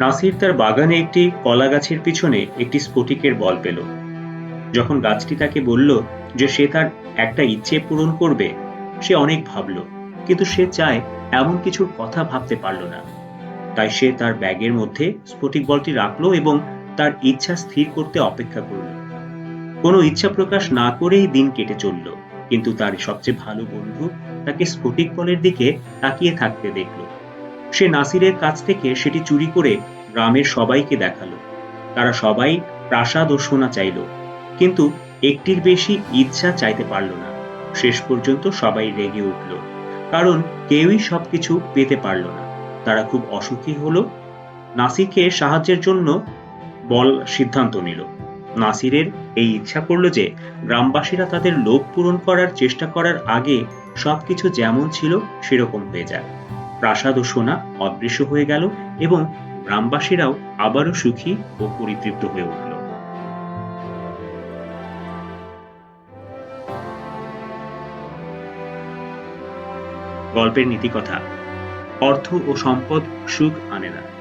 নাসির তার বাগানে একটি কলা গাছের পিছনে একটি স্ফটিকের বল পেল। যখন গাছটি তাকে বলল যে সে তার একটা ইচ্ছে পূরণ করবে, সে অনেক ভাবল, কিন্তু সে চায় এমন কিছুর কথা ভাবতে পারল না। তাই সে তার ব্যাগের মধ্যে স্ফটিক বলটি রাখল এবং তার ইচ্ছা স্থির করতে অপেক্ষা করল। কোনো ইচ্ছা প্রকাশ না করেই দিন কেটে চলল, কিন্তু তার সবচেয়ে ভালো বন্ধু তাকে স্ফটিক বলের দিকে তাকিয়ে থাকতে দেখল। সে নাসিরের কাছ থেকে সেটি চুরি করে গ্রামের সবাইকে দেখাল। তারা সবাই প্রাসাদ ও সোনা চাইল, কিন্তু একটির বেশি ইচ্ছা চাইতে পারল না। শেষ পর্যন্ত সবাই রেগে উঠল, কারণ কেউই সবকিছু পেতে পারল না। তারা খুব অসুখী হলো। নাসিরকে সাহায্যের জন্য বল সিদ্ধান্ত নিল। নাসিরের এই ইচ্ছা করল যে, গ্রামবাসীরা তাদের লোভ পূরণ করার চেষ্টা করার আগে সবকিছু যেমন ছিল সেরকম হয়ে যায় প্রাসাদ ও সোনা অদৃশ্য হয়ে গেল এবং গ্রামবাসীরাও আবারও সুখী ও পরিতৃপ্ত হয়ে উঠল। গল্পের নীতিকথা, অর্থ ও সম্পদ সুখ আনে না।